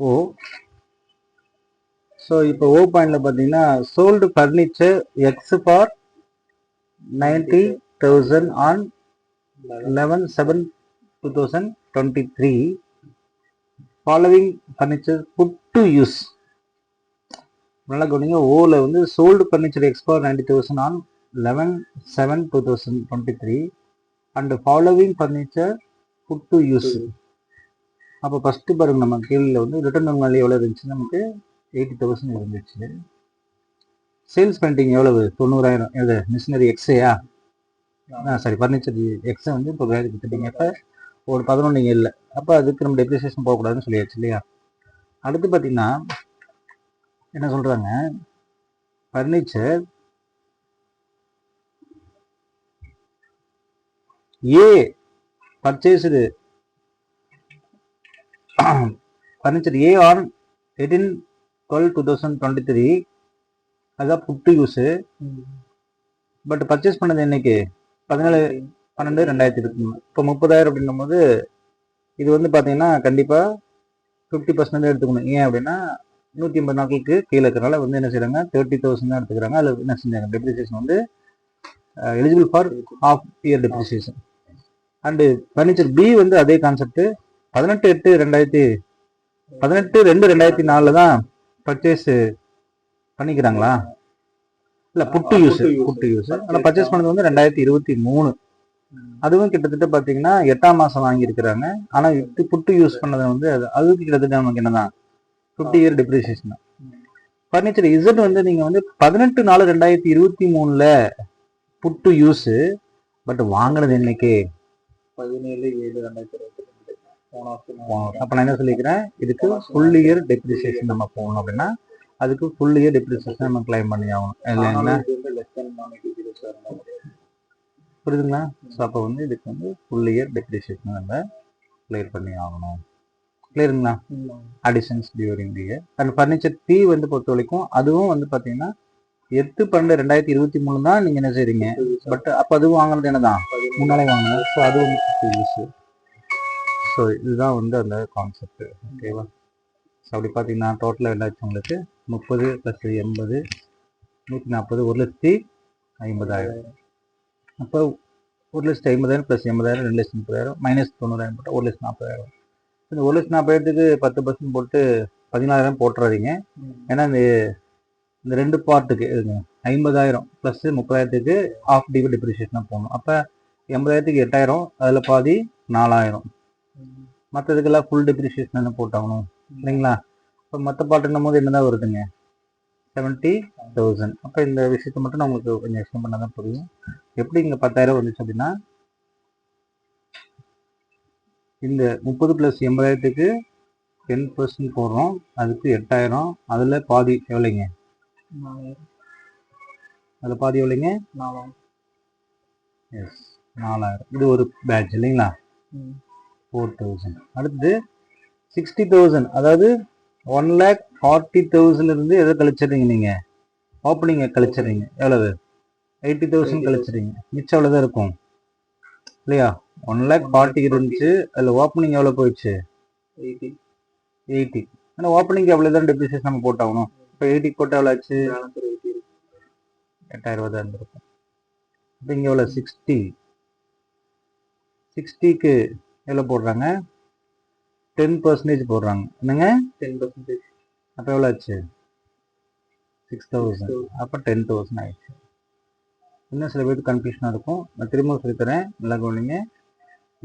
ஓ. So இப்போ O பாயிண்டில் பார்த்தீங்கன்னா sold furniture X for ninety thousand on eleven seven two thousand twenty three following furniture put to use நல்லா கவனிங்க. ஓவில் வந்து sold furniture X for ninety thousand on eleven seven two thousand twenty three and following furniture put to use அப்போ first பாருங்கள் நம்ம கீழில் வந்து return value எவ்வளோ இருந்துச்சு? நமக்கு எயிட்டி தௌசண்ட் இருந்துச்சு. சேல்ஸ் பெயிண்டிங் எவ்வளவு? தொண்ணூறாயிரம். எது மிஷினரி எக்ஸேயா ஆ சாரி ஃபர்னிச்சர் எக்ஸை வந்து இப்போ வேலைக்கு கொடுத்துட்டீங்க. அப்போ ஒரு பதினொன்று இல்லை அப்போ அதுக்கு நம்ம டெப்ரிசியேஷன் போகக்கூடாதுன்னு சொல்லியாச்சு இல்லையா? அடுத்து பார்த்தீங்கன்னா என்ன சொல்கிறாங்க furniture A purchased furniture A on eighteen twelve two thousand twenty three. அதுதான் புட்டு யூஸு பட் பர்ச்சேஸ் பண்ணது என்னைக்கு? பதினேழு பன்னெண்டு ரெண்டாயிரத்தி இருபத்தி மூணு. இப்போ முப்பதாயிரம் அப்படின்னும் போது இது வந்து பார்த்தீங்கன்னா கண்டிப்பாக ஃபிஃப்டி பர்சன்ட் எடுத்துக்கணும். ஏன் அப்படின்னா நூற்றி ஐம்பது நாட்களுக்கு கீழே இருக்கிறனால வந்து என்ன செய்கிறாங்க தேர்ட்டி தௌசண்ட் தான் எடுத்துக்கிறாங்க. அதில் என்ன செஞ்சாங்க? டெப்ரிசியேஷன் வந்து eligible for half year depreciation and furniture B வந்து அதே கான்செப்ட் பதினெட்டு எட்டு ரெண்டாயிரத்தி பதினெட்டு ரெண்டு ரெண்டாயிரத்தி நாலில் தான் பர்ச்சேஸ் பண்ணிக்கிறாங்களா? இல்லை புட்டு யூஸ் புட்டு யூஸ் ஆனால் பர்ச்சேஸ் பண்ணது வந்து ரெண்டாயிரத்தி இருபத்தி மூணு. அதுவும் கிட்டத்தட்ட பார்த்தீங்கன்னா எட்டாம் மாதம் வாங்கியிருக்கிறாங்க. ஆனால் இது புட்டு யூஸ் பண்ணதை வந்து அது அதுக்கு கிட்டத்தட்ட நமக்கு என்னதான் fifty year depreciation furniture Z வந்து நீங்கள் வந்து பதினெட்டு நாலு ரெண்டாயிரத்தி இருபத்தி மூணில் புட்டு யூஸு பட் வாங்கினது என்னைக்கு? பதினேழு ஏழு ரெண்டாயிரத்தி இருபத்தி ரெண்டு போன வருஷம் அப்போ நான் என்ன சொல்லிக்கிறேன்? இதுக்கு ஃபுல் இயர் டெப்ரிசியேஷன் நம்ம போகணும் அப்படின்னா அதுக்கு ஃபுல் இயர் டெப்ரிசியேஷன் நம்ம கிளைம் பண்ணி ஆகணும். இல்லைங்களா புரியுதுங்களா? ஸோ அப்போ வந்து இதுக்கு வந்து ஃபுல் இயர் டெப்ரிசியேஷன் நம்ம கிளியர் பண்ணி ஆகணும். கிளியருங்களா additions during the year and furniture B வந்து பொறுத்த வரைக்கும் அதுவும் வந்து பார்த்தீங்கன்னா எட்டு பன்னெண்டு ரெண்டாயிரத்தி இருபத்தி மூணு தான் நீங்கள் என்ன செய்றீங்க? பட் அப்போ அதுவும் வாங்குறது என்ன தான் முன்னாலே வாங்கினது. ஸோ அது வந்து யூஸ் ஸோ இதுதான் வந்து அந்த கான்செப்ட் ஓகேவா ஸோ அப்படி பார்த்தீங்கன்னா டோட்டலாக என்னாச்சு உங்களுக்கு? முப்பது ப்ளஸ் எண்பது நூற்றி நாற்பது ஒரு லட்சத்தி ஐம்பதாயிரம். அப்போ ஒரு லட்சத்தி ஐம்பதாயிரம் ப்ளஸ் எண்பதாயிரம் ரெண்டு லட்சத்தி முப்பதாயிரம் மைனஸ் தொண்ணூறாயிரம் போட்டால் ஒரு லட்சத்தி நாற்பதாயிரம். இந்த ஒரு லட்சத்தி நாற்பதாயிரத்துக்கு பத்து பர்சன்ட் போட்டு பதினாயிரம் போட்டுறாதீங்க. ஏன்னா இந்த இந்த ரெண்டு பார்ட்டுக்கு இதுங்க ஐம்பதாயிரம் ப்ளஸ் முப்பதாயிரத்துக்கு ஆஃப் டிவி டிப்ரிஷியேஷனாக போகணும் அப்போ எண்பதாயிரத்துக்கு எட்டாயிரம் அதில் பாதி நாலாயிரம். மற்றதுக்கெல்லாம் ஃபுல் டெப்ரிஷியேஷன் போட்டாகணும். இல்லைங்களா? இப்போ மற்ற பாட்டுன்னும் போது என்னதான் வருதுங்க? செவன்ட்டி தௌசண்ட் அப்போ இந்த விஷயத்தை மட்டும் நான் உங்களுக்கு கொஞ்சம் எக்ஸ்பிளைன் பண்ணால் தான் புரியும். எப்படி இங்கே பத்தாயிரம் வந்துச்சு அப்படின்னா இந்த முப்பது ப்ளஸ் எண்பதாயிரத்துக்கு டென் பர்சன்ட் போடுறோம். அதுக்கு எட்டாயிரம். அதில் பாதி எவ்வளோங்க அதில் பாதி எவ்வளோங்க நாலாம் எஸ் நாலாயிரம். இது ஒரு பேட்ச் இல்லைங்களா. ஃபோர் தௌசண்ட் அடுத்தது சிக்ஸ்டி தௌசண்ட் அதாவது ஒன் லேக் ஃபார்ட்டி தௌசண்ட்ல இருந்து எதை கழிச்சிடுறீங்க நீங்க? ஓப்பனிங்கை கழிச்சிடுறீங்க. எவ்வளவு? எயிட்டி தௌசண்ட் கழிச்சிடுறீங்க. மிச்சம் எவ்வளோதான் இருக்கும். இல்லையா? ஒன் லேக் ஃபார்ட்டி இருந்துச்சு. அதில் ஓப்பனிங் எவ்வளோ போயிடுச்சு? எயிட்டி எயிட்டி ஆனால் ஓப்பனிங் எவ்வளோ தான் டெப்ரிசியேஷன் நம்ம போட்டாகணும். இப்போ எயிட்டி போட்டால் எவ்வளோ ஆச்சு? எட்டாயிரம் ரூபா தான் இருந்திருக்கும். இப்போ இங்கே எவ்வளோ சிக்ஸ்டி சிக்ஸ்டிக்கு எவ்வளோ போடுறாங்க? டென் பர்சன்டேஜ் போடுறாங்க. என்னங்க? டென் பர்சன்டேஜ் அப்போ எவ்வளோ ஆச்சு? சிக்ஸ் தௌசண்ட் அப்போ டென் தௌசண்ட் ஆயிடுச்சு. இன்னும் சில பேருக்கு கன்ஃபியூஷனாக இருக்கும். நான் திரும்ப சொல்லித்தரேன். நல்லா கவனிங்க.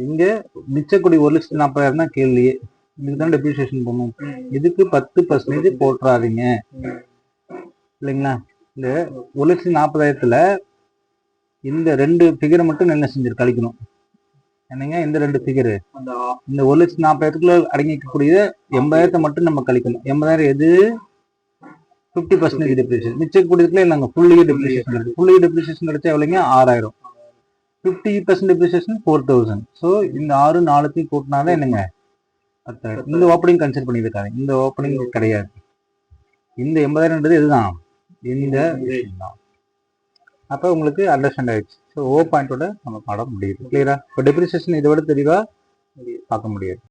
இங்கே மிச்சக்கூடிய ஒரு லட்சத்தி நாற்பதாயிரம் தான் கேள்வியே. இதுக்கு தான் டெப்ரிசியேஷன் பண்ணணும் இதுக்கு பத்து பர்சன்டேஜ் போட்டுறாதீங்க. இல்லைங்களா? இந்த ஒரு லட்சத்தி நாற்பதாயிரத்துல இந்த ரெண்டு ஃபிகரை மட்டும் என்ன செஞ்சிரு கழிக்கணும். என்னங்க? இந்த ரெண்டு ஃபிகர் இந்த ஒரு லட்சத்தி நாற்பதாயிரத்துக்குள்ள அடங்கிக்கக்கூடிய எண்பதாயிரத்தை மட்டும் நம்ம கழிக்கணும். எண்பதாயிரம் எது? ஃபிஃப்டி பர்சன்டேஜ் டெப்ரிசியேஷன் மிச்சம் கூடியதுக்குள்ள நாங்கள் ஃபுல் இயர் டெப்ரிசியேஷன் கிடைச்சு ஃபுல் இயர் டெப்ரிசியேஷன் கிடைச்சா எவ்வளோங்க ஆறாயிரம். Fifty percent depreciation four thousand so இந்த ஆறு நாலுத்தையும் கூட்டினாதான் என்னங்க? பத்தாயிரம். இந்த ஓப்பனிங் கன்சிடர் பண்ணியிருக்காங்க இந்த ஓப்பனிங் கிடையாது. இந்த எண்பதாயிரம்ன்றது இதுதான் இந்த விஷயம் தான் அப்போ உங்களுக்கு அண்டர்ஸ்டாண்ட் ஆயிடுச்சு. ஸோ ஓ பாயிண்டோட நம்ம பாடம் முடியுது. கிளியரா இப்போ டெப்ரிசியேஷன் இதை விட தெளிவாக பார்க்க முடியாது.